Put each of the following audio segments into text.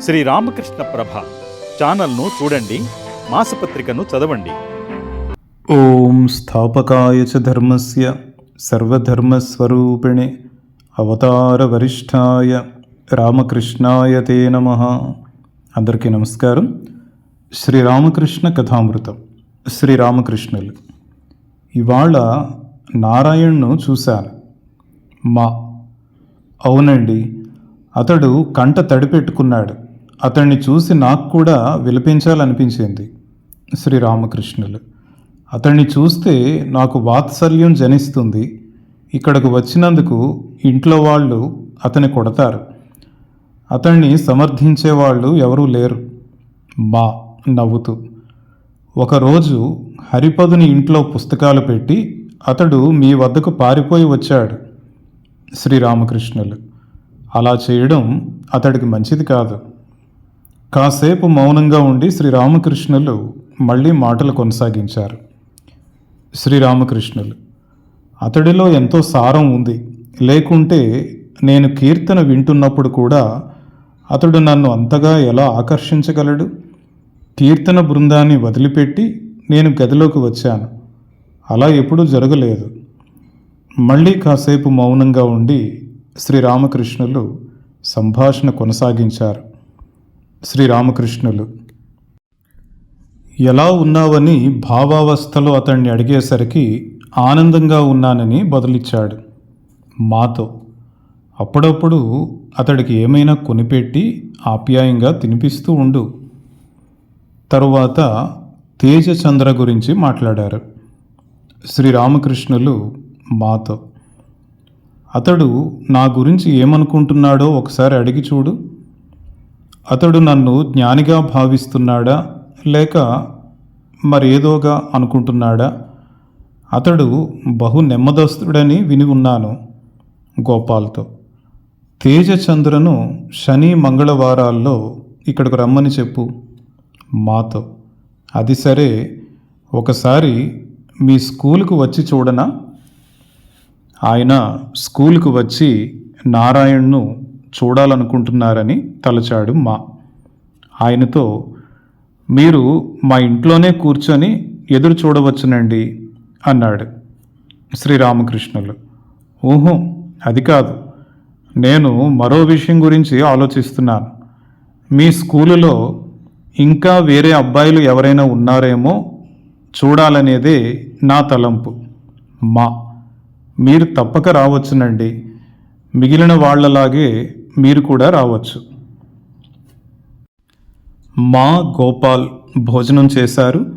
శ్రీ రామకృష్ణ ప్రభ ఛానల్ను చూడండి మాసపత్రికను చదవండి. ఓం స్థాపకాయ చ ధర్మస్య సర్వధర్మస్వరూపిణి అవతారవరిష్ఠాయ రామకృష్ణాయ తే నమ. అందరికీ నమస్కారం. శ్రీరామకృష్ణ కథామృతం శ్రీరామకృష్ణులు ఇవాళ నారాయణ్ను చూశాను. మా అవునండి అతడు కంట తడిపెట్టుకున్నాడు. అతన్ని చూసి నాకు కూడా విలపించాలనిపించింది శ్రీరామకృష్ణులు. అతన్ని చూస్తే నాకు వాత్సల్యం జనిస్తుంది. ఇక్కడకు వచ్చినందుకు ఇంట్లో వాళ్ళు అతని కొడతారు. అతన్ని సమర్థించే వాళ్ళు ఎవరూ లేరు. మా నవ్వుతూ. ఒకరోజు హరిపదుని ఇంట్లో పుస్తకాలు పెట్టి అతడు మీ వద్దకు పారిపోయి వచ్చాడు శ్రీరామకృష్ణులు. అలా చేయడం అతడికి మంచిది కాదు. కాసేపు మౌనంగా ఉండి శ్రీరామకృష్ణులు మళ్ళీ మాటలు కొనసాగించారు. శ్రీరామకృష్ణులు అతడిలో ఎంతో సారం ఉంది. లేకుంటే నేను కీర్తన వింటున్నప్పుడు కూడా అతడు నన్ను అంతగా ఎలా ఆకర్షించగలడు? కీర్తన బృందాన్ని వదిలిపెట్టి నేను గదిలోకి వచ్చాను. అలా ఎప్పుడూ జరగలేదు. మళ్ళీ కాసేపు మౌనంగా ఉండి శ్రీరామకృష్ణులు సంభాషణ కొనసాగించారు. శ్రీరామకృష్ణులు. ఎలా ఉన్నావని భావావస్థలో అతన్ని అడిగేసరికి ఆనందంగా ఉన్నానని బదులిచ్చాడు మాతో. అప్పుడప్పుడు అతడికి ఏమైనా కొనిపెట్టి ఆప్యాయంగా తినిపిస్తూ ఉండు తరువాత తేజచంద్ర గురించి మాట్లాడారు శ్రీరామకృష్ణులు మాతో. అతడు నా గురించి ఏమనుకుంటున్నాడో ఒకసారి అడిగి చూడు. అతడు నన్ను జ్ఞానిగా భావిస్తున్నాడా? లేక మరేదోగా అనుకుంటున్నాడా? అతడు బహు నెమ్మదస్తుడని విని ఉన్నాను గోపాల్తో. తేజచంద్రను శని మంగళవారాల్లో ఇక్కడికి రమ్మని చెప్పు మాతో. అది సరే ఒకసారి మీ స్కూలుకు వచ్చి చూడనా? ఆయన స్కూల్కు వచ్చి నారాయణ్ను చూడాలనుకుంటున్నారని తలచాడు మా. ఆయనతో మీరు మా ఇంట్లోనే కూర్చొని ఎదురు చూడవచ్చునండి అన్నాడు శ్రీరామకృష్ణులు. ఊహో అది కాదు. నేను మరో విషయం గురించి ఆలోచిస్తున్నాను. మీ స్కూలులో ఇంకా వేరే అబ్బాయిలు ఎవరైనా ఉన్నారేమో చూడాలనేదే నా తలంపు. మా మీరు తప్పక రావచ్చునండి. మిగిలిన వాళ్ళలాగే మీరు కూడా రావచ్చు. మా గోపాల్ భోజనం చేశారు.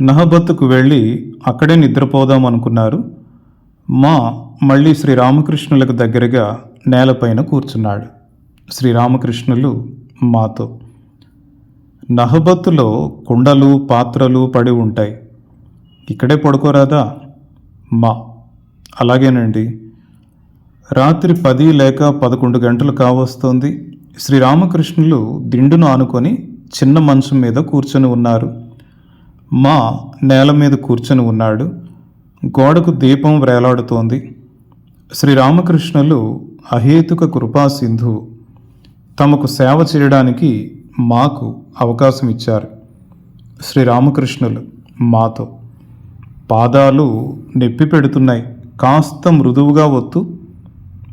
నహబత్తుకు వెళ్ళి అక్కడే నిద్రపోదాం అనుకున్నారు. మా మళ్ళీ శ్రీరామకృష్ణులకు దగ్గరగా నేలపైన కూర్చున్నాడు. శ్రీరామకృష్ణులు మాతో. నహబత్తులో కుండలు పాత్రలు పడి ఉంటాయి. ఇక్కడే పడుకోరాదా? మా. అలాగేనండి. రాత్రి పది లేక పదకొండు గంటలు కావస్తోంది. శ్రీరామకృష్ణులు దిండును ఆనుకొని చిన్న మంచం మీద కూర్చొని ఉన్నారు. మా నేల మీద కూర్చొని ఉన్నాడు. గోడకు దీపం వేలాడుతోంది. శ్రీరామకృష్ణులు అహేతుక కృపా సింధు. తమకు సేవ చేయడానికి మాకు అవకాశం ఇచ్చారు. శ్రీరామకృష్ణులు మాతో పాదాలు నొప్పి పెడుతున్నాయి. కాస్త మృదువుగా వత్తు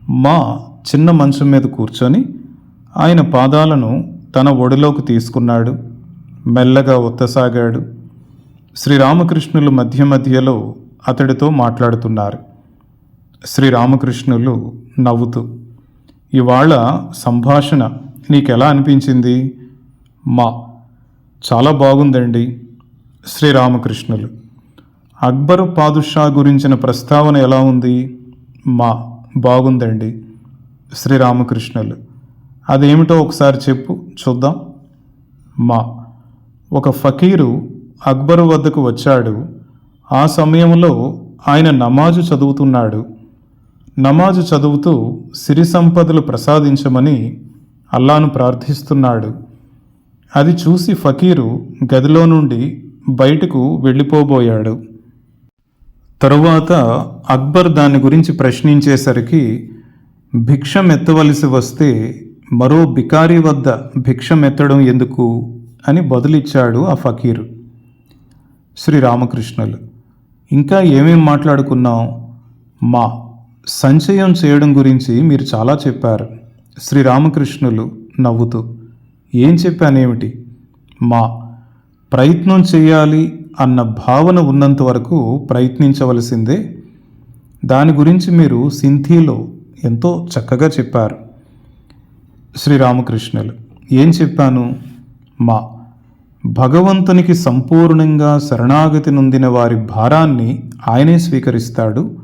మా చిన్న మంచం మీద కూర్చొని ఆయన పాదాలను తన ఒడిలోకి తీసుకున్నాడు. మెల్లగా ఒత్తసాగాడు. శ్రీరామకృష్ణులు మధ్య మధ్యలో అతడితో మాట్లాడుతున్నారు. శ్రీరామకృష్ణులు నవ్వుతూ ఇవాళ సంభాషణ నీకెలా అనిపించింది? మా చాలా బాగుందండి శ్రీరామకృష్ణులు. అక్బర్ పాదుషా గురించిన ప్రస్తావన ఎలా ఉంది? మా బాగుందండి. శ్రీరామకృష్ణులు. అదేమిటో ఒకసారి చెప్పు చూద్దాం. మా. ఒక ఫకీరు అక్బరు వద్దకు వచ్చాడు. ఆ సమయంలో ఆయన నమాజు చదువుతున్నాడు. నమాజు చదువుతూ సిరి సంపదలు ప్రసాదించమని అల్లాను ప్రార్థిస్తున్నాడు. అది చూసి ఫకీరు గదిలో నుండి బయటకు వెళ్ళిపోబోయాడు. తరువాత అక్బర్ దాని గురించి ప్రశ్నించేసరికి భిక్షం ఎత్తవలసి వస్తే మరో బికారి వద్ద భిక్షమెత్తడం ఎందుకు అని బదులిచ్చాడు ఆ ఫకీరు. శ్రీరామకృష్ణులు ఇంకా ఏమేం మాట్లాడుకున్నాం మా సంచయం చేయడం గురించి మీరు చాలా చెప్పారు. శ్రీరామకృష్ణులు నవ్వుతూ ఏం చెప్పానేమిటి? మా ప్రయత్నం చేయాలి అన్న భావన ఉన్నంత వరకు ప్రయత్నించవలసిందే దాని గురించి మీరు సింథీలో ఎంతో చక్కగా చెప్పారు. శ్రీరామకృష్ణులు ఏం చెప్పాను? మా భగవంతునికి సంపూర్ణంగా శరణాగతి నొందిన వారి భారాన్ని ఆయనే స్వీకరిస్తాడు.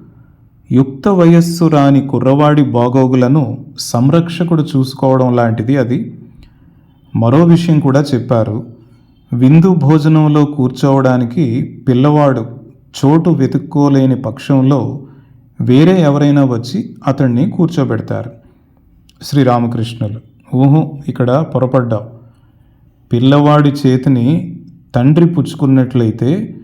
యుక్త వయస్సు రాని కుర్రవాడి బాగోగులను సంరక్షకుడు చూసుకోవడం లాంటిది అది. మరో విషయం కూడా చెప్పారు. విందు భోజనంలో కూర్చోవడానికి పిల్లవాడు చోటు వెతుక్కోలేని పక్షంలో వేరే ఎవరైనా వచ్చి అతన్ని కూర్చోబెడతారు. శ్రీరామకృష్ణులు ఊహు ఇక్కడ పొరపడ్డావు. పిల్లవాడి చేతిని తండ్రి పుచ్చుకున్నట్లయితే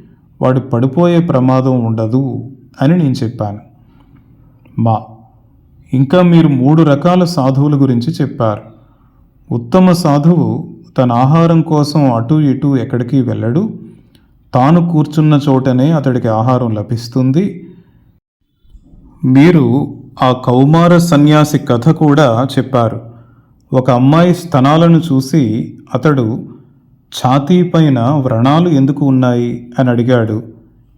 వాడు పడిపోయే ప్రమాదం ఉండదు అని నేను చెప్పాను. మా ఇంకా మీరు మూడు రకాల సాధువుల గురించి చెప్పారు. ఉత్తమ సాధువు తన ఆహారం కోసం అటు ఇటు ఎక్కడికి వెళ్ళడు. తాను కూర్చున్న చోటనే అతడికి ఆహారం లభిస్తుంది. మీరు ఆ కౌమార సన్యాసి కథ కూడా చెప్పారు. ఒక అమ్మాయి స్తనాలను చూసి అతడు ఛాతీ పైన వ్రణాలు ఎందుకు ఉన్నాయి? అని అడిగాడు.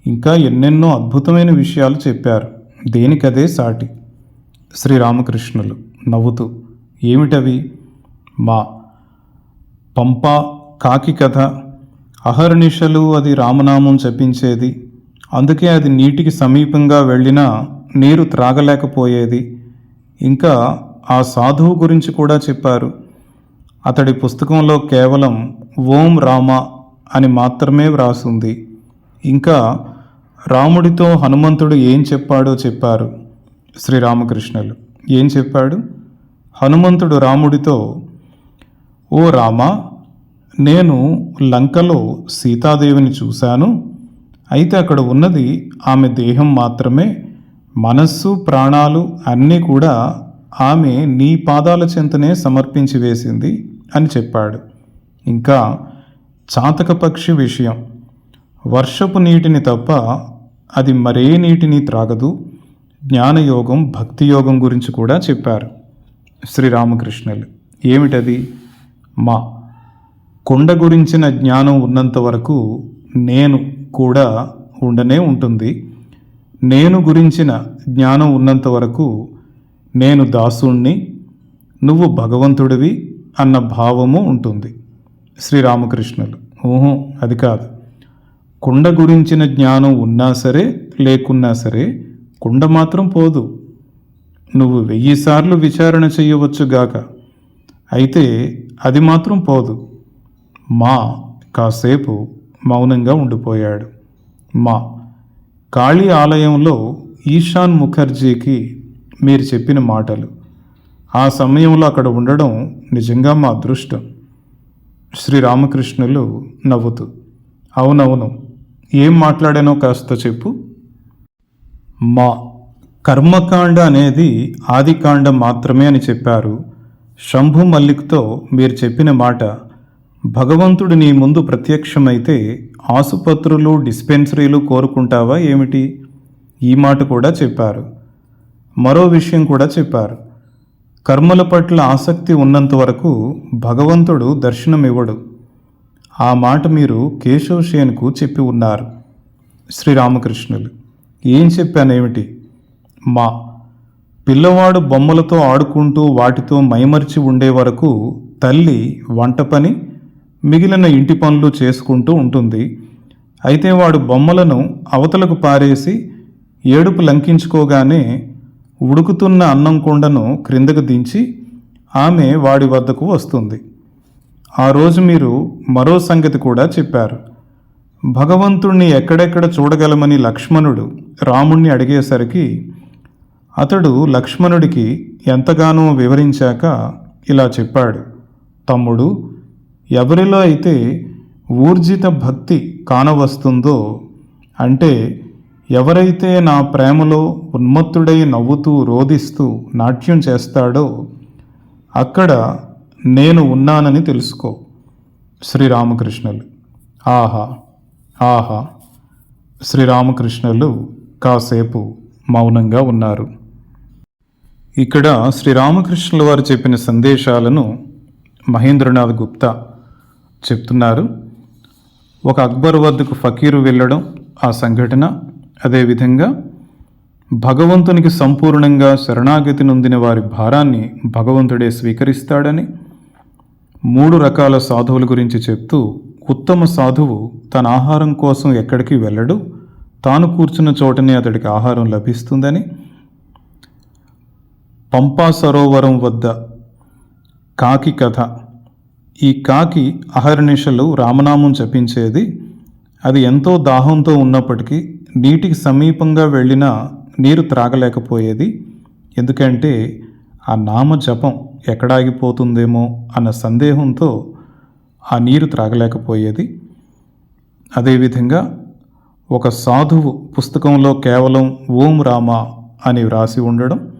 ఇంకా ఎన్నెన్నో అద్భుతమైన విషయాలు చెప్పారు. దేనికదే సాటి? శ్రీరామకృష్ణులు నవ్వుతూ ఏమిటవి? మా పంప కాకి కథ. అహర్నిశలు అది రామనామం జపించేది అందుకే అది నీటికి సమీపంగా వెళ్ళినా నీరు త్రాగలేకపోయేది. ఇంకా ఆ సాధువు గురించి కూడా చెప్పారు. అతడి పుస్తకంలో కేవలం ఓం రామ అని మాత్రమే వ్రాసింది. ఇంకా రాముడితో హనుమంతుడు ఏం చెప్పాడో చెప్పారు శ్రీరామకృష్ణులు. ఏం చెప్పాడు? హనుమంతుడు రాముడితో ఓ రామ నేను లంకలో సీతాదేవిని చూశాను. అయితే అక్కడ ఉన్నది ఆమె దేహం మాత్రమే. మనస్సు ప్రాణాలు అన్నీ కూడా ఆమె నీ పాదాల చెంతనే సమర్పించి వేసింది అని చెప్పాడు. ఇంకా చాతక పక్షి విషయం. వర్షపు నీటిని తప్ప అది మరే నీటిని త్రాగదు. జ్ఞానయోగం భక్తి యోగం గురించి కూడా చెప్పారు శ్రీరామకృష్ణులు. ఏమిటది? మా. కొండ గురించిన జ్ఞానం ఉన్నంత వరకు నేను కూడా ఉండనే ఉంటుంది. నేను గురించిన జ్ఞానం ఉన్నంత వరకు నేను దాసుణ్ణి నువ్వు భగవంతుడివి అన్న భావము ఉంటుంది. శ్రీరామకృష్ణులు. ఊహం అది కాదు. కుండ గురించిన జ్ఞానం ఉన్నా సరే లేకున్నా సరే కుండ మాత్రం పోదు. నువ్వు వెయ్యి సార్లు విచారణ చేయవచ్చుగాక అయితే అది మాత్రం పోదు. మా కాసేపు మౌనంగా ఉండిపోయాడు. మా కాళీ ఆలయంలో ఈశాన్ ముఖర్జీకి మీరు చెప్పిన మాటలు. ఆ సమయంలో అక్కడ ఉండడం నిజంగా మా అదృష్టం. శ్రీరామకృష్ణులు నవ్వుతూ అవునవును ఏం మాట్లాడానో కాస్త చెప్పు. మా కర్మకాండ అనేది ఆదికాండ మాత్రమే అని చెప్పారు. శంభు మల్లిక్తో మీరు చెప్పిన మాట భగవంతుడు నీ ముందు ప్రత్యక్షమైతే ఆసుపత్రులు డిస్పెన్సరీలు కోరుకుంటావా ఏమిటి? ఈ మాట కూడా చెప్పారు. మరో విషయం కూడా చెప్పారు. కర్మల పట్ల ఆసక్తి ఉన్నంత వరకు భగవంతుడు దర్శనమివ్వడు. ఆ మాట మీరు కేశవ్ షేన్కు చెప్పి ఉన్నారు. శ్రీరామకృష్ణులు ఏం చెప్పానేమిటి? మా పిల్లవాడు బొమ్మలతో ఆడుకుంటూ వాటితో మైమరిచి ఉండే వరకు తల్లి వంట పని మిగిలిన ఇంటి పనులు చేసుకుంటూ ఉంటుంది. అయితే వాడు బొమ్మలను అవతలకు పారేసి ఏడుపు లంకించుకోగానే ఉడుకుతున్న అన్నం కుండను క్రిందకు దించి ఆమె వాడి వద్దకు వస్తుంది. ఆ రోజు మీరు మరో సంగతి కూడా చెప్పారు. భగవంతుణ్ణి ఎక్కడెక్కడ చూడగలమని లక్ష్మణుడు రాముణ్ణి అడిగేసరికి అతడు లక్ష్మణుడికి ఎంతగానో వివరించాక ఇలా చెప్పాడు. తమ్ముడు ఎవరిలో అయితే ఊర్జిత భక్తి కానవస్తుందో అంటే ఎవరైతే నా ప్రేమలో ఉన్మత్తుడై నవ్వుతూ రోధిస్తూ నాట్యం చేస్తాడో అక్కడ నేను ఉన్నానని తెలుసుకో. శ్రీరామకృష్ణులు. ఆహా ఆహా. శ్రీరామకృష్ణులు కాసేపు మౌనంగా ఉన్నారు. ఇక్కడ శ్రీరామకృష్ణుల వారు చెప్పిన సందేశాలను మహేంద్రనాథ్ గుప్తా చెప్తున్నారు. ఒక అక్బర్ వద్దకు ఫకీరు వెళ్ళడం ఆ సంఘటన. అదేవిధంగా భగవంతునికి సంపూర్ణంగా శరణాగతి నొందిన వారి భారాన్ని భగవంతుడే స్వీకరిస్తాడని మూడు రకాల సాధువుల గురించి చెప్తూ ఉత్తమ సాధువు తన ఆహారం కోసం ఎక్కడికి వెళ్ళడు. తాను కూర్చున్న చోటనే అతడికి ఆహారం లభిస్తుందని. పంపా సరోవరం వద్ద కాకి కథ. ఈ కాకి అహర్నిశలు రామనామం జపించేది. అది ఎంతో దాహంతో ఉన్నప్పటికీ నీటికి సమీపంగా వెళ్ళినా నీరు త్రాగలేకపోయేది. ఎందుకంటే ఆ నామ జపం ఎక్కడాగిపోతుందేమో అన్న సందేహంతో ఆ నీరు త్రాగలేకపోయేది. అదేవిధంగా ఒక సాధువు పుస్తకంలో కేవలం ఓం రామ అని వ్రాసి ఉండడం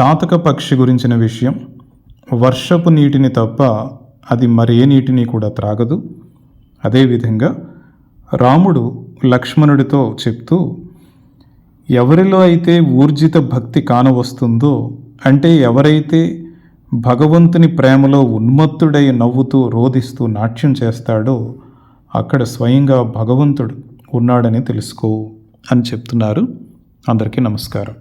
చాతక పక్షి గురించిన విషయం వర్షపు నీటిని తప్ప అది మరే నీటిని కూడా త్రాగదు. అదేవిధంగా రాముడు లక్ష్మణుడితో చెప్తూ ఎవరిలో అయితే ఊర్జిత భక్తి కానవస్తుందో అంటే ఎవరైతే భగవంతుని ప్రేమలో ఉన్మత్తుడై నవ్వుతూ రోదిస్తూ నాట్యం చేస్తాడో అక్కడ స్వయంగా భగవంతుడు ఉన్నాడని తెలుసుకో అని చెప్తున్నారు. అందరికీ నమస్కారం.